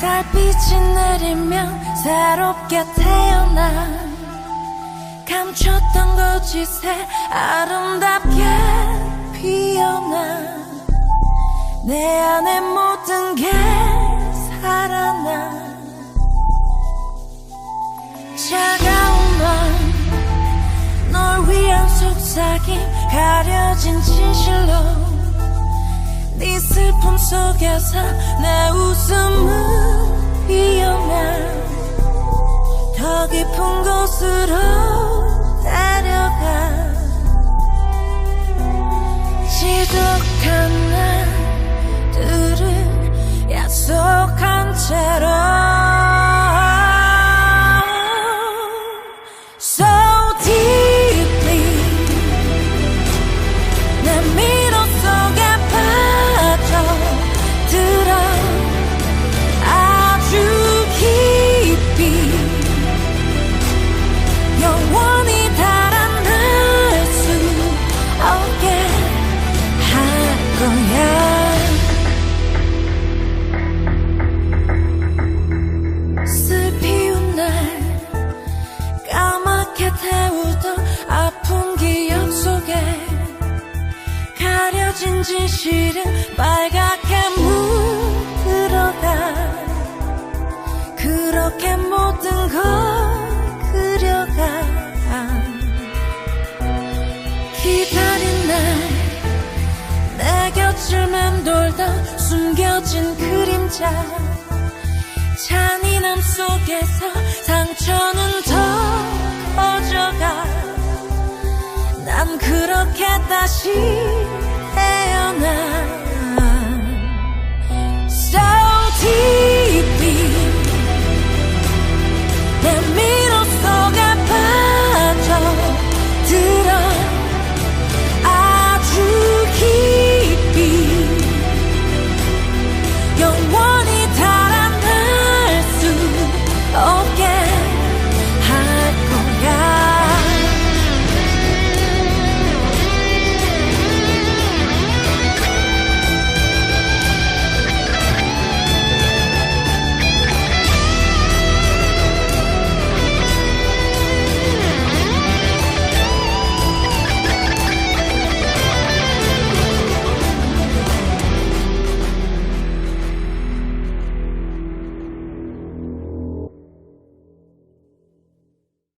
달빛이 내리면 새롭게 태어나 감췄던 거짓에 아름답게 피어나 내 안에 모든 게 살아나 차가운 맘널 위한 속삭임 가려진 진실 속에서 내 웃음을 피우면 더 깊은 곳으로 가려진 진실은 빨갛게 물들어가. 그렇게 모든 걸 그려가. 기다린 날 내 곁을 맴돌던 숨겨진 그림자. 잔인함 속에서 상처는 더 커져가. 난 그렇게 다시